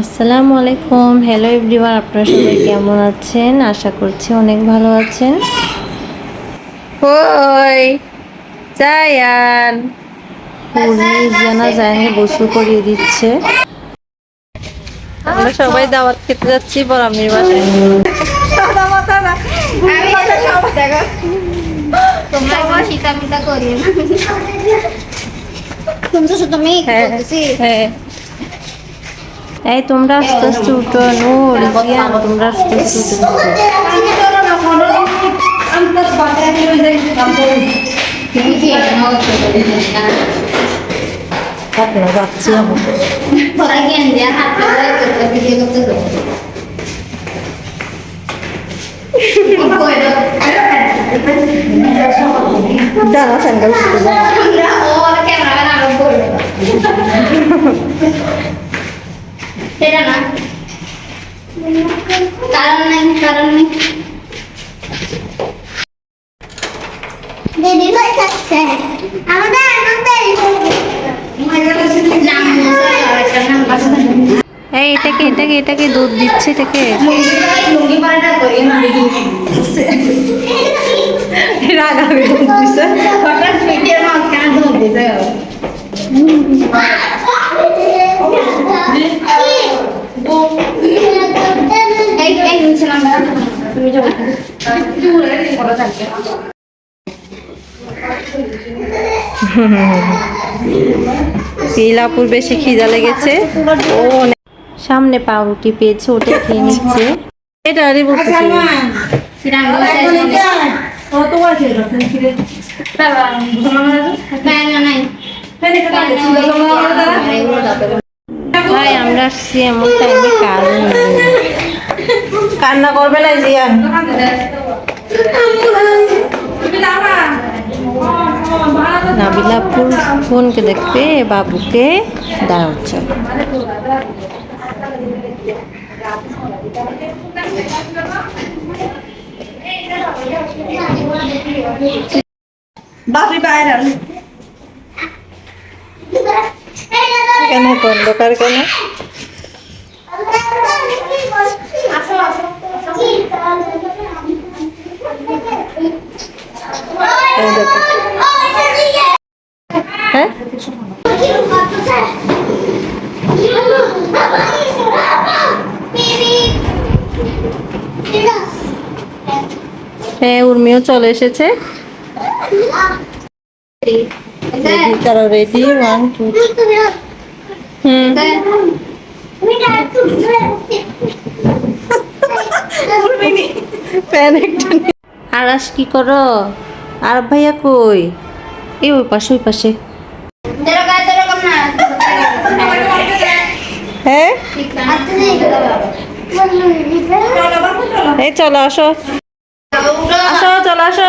আসসালামু আলাইকুম। Hello everyone আপনারা সবাই কেমন আছেন? আশা করছি অনেক ভালো আছেন। ওই জায়ান। উনি জানা জায়ানে গোসল করিয়ে দিচ্ছে। আমরা সবাই দাওয়াত খেতে যাচ্ছি বরামির বাসায়। তোমরা তুমি তো তুমি হ্যাঁ হ্যাঁ। এই তোমরা আস্তে আস্তে উঠো নূর জিয়ান তোমরা আস্তে আস্তে উঠো। যাচ্ছি দাঁড়া স্যান্ডেল সেটা না। কারণ নাই কারণ নেই। দেরি হয়ে যাচ্ছে। আমাদের এই এটাকে এটাকে এটাকে দুধ দিচ্ছে এটাকে লুঙ্গি পাড়াটা করি রাগাবে দুধ দিচ্ছে হঠাৎ পিঠের মাঝখানে দুধ দিতে হবে এই এই নিচে নামবে তুমি যাও পিলাপুর বেশি খিদা লেগেছে ও অনেক- সামনে পাউরুটি পেয়েছে ওটা খেয়ে নিচ্ছে এটা আরে বলতেছি সিরাম নাই ভাই, আমরা আসছি এমন টাইমে কাজ কান্না করবে না জিয়ান? নাবিলাপুর ফোনকে দেখবে বাবুকে দাঁড়াচ্ছে বাপি বাইরে কেন অন্ধকার কেন? হ্যাঁ? হ্যাঁ উর্মিও চলে এসেছে। রেডি করো ready one two hmm pan একটা নিয়ে- আরাস কি করো? আর ভাইয়া কই? এই ওই পাশে ওই পাশে। এরকম এরকম না। হ্যাঁ? এই চলো আসো। আসো চলো আসো।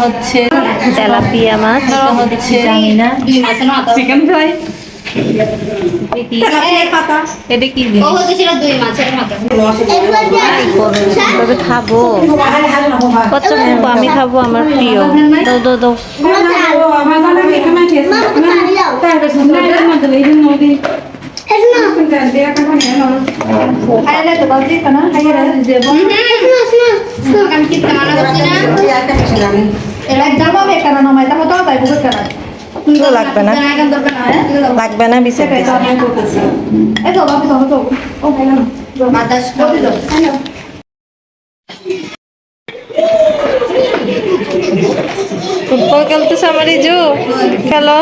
হচ্ছে তেলাপিয়া মাছ হচ্ছে জানি না চিকেন ফ্রাই এটা কি খাব আমি খাব আমার প্রিয় দাও দাও দাও তাই বুঝতে না লাগবে না। না লাগবে না ফুটবল খেলতেছে আমার ইজু খেলো?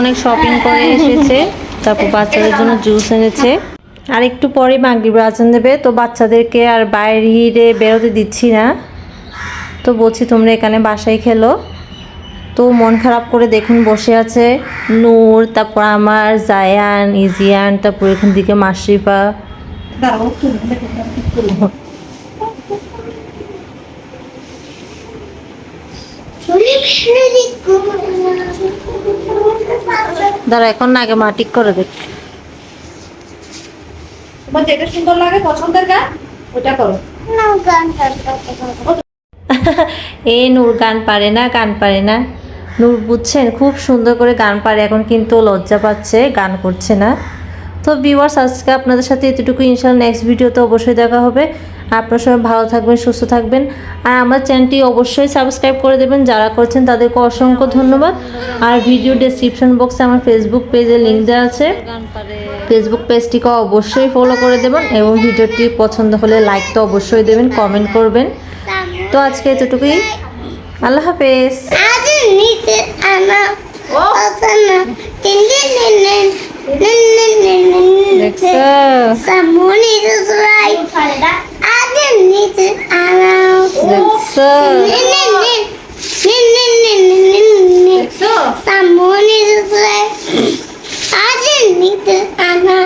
অনেক শপিং করে এসেছে। তারপর বাচ্চাদের জন্য জুস এনেছে। আর একটু পরে মাগরিব আজান দেবে, তো বাচ্চাদেরকে আর বাইরে বেরোতে দিচ্ছি না। তো বলছি, তোমরা এখানে বাসায় খেলো। তো মন খারাপ করে দেখুন বসে আছে নূর তারপর আমার জায়ান ইজিয়ান তারপর এখান থেকে করব। দাঁড়া এখন না আগে মাটিক করে দেখ। তোমার যেটা সুন্দর লাগে পছন্দের গান? ওটা করো। এ নূর গান পারে না গান পারে না। নূর বুঝছেন, খুব সুন্দর করে গান পারে, এখন কিন্তু লজ্জা পাচ্ছে, গান করছে না। তো ভিউয়ার্স আজকে আপনাদের সাথে এতটুকু ইনশাল্লাহ নেক্সট ভিডিওতে অবশ্যই দেখা হবে। আপনার সবাই ভালো থাকবেন, সুস্থ থাকবেন। আর আমার চ্যানেলটি অবশ্যই সাবস্ক্রাইব করে দেবেন, যারা করছেন তাদেরকে অসংখ্য ধন্যবাদ। আর ভিডিও ডেসক্রিপশন বক্সে আমার ফেসবুক পেজে লিঙ্ক দেওয়া আছে। ফেসবুক পেজটিকে অবশ্যই ফলো করে দেবেন এবং ভিডিওটি পছন্দ হলে লাইক তো অবশ্যই দেবেন কমেন্ট করবেন। তো আজকে এতটুকুই। আল্লাহ হাফেজ। সামনে আজ নিতে আনা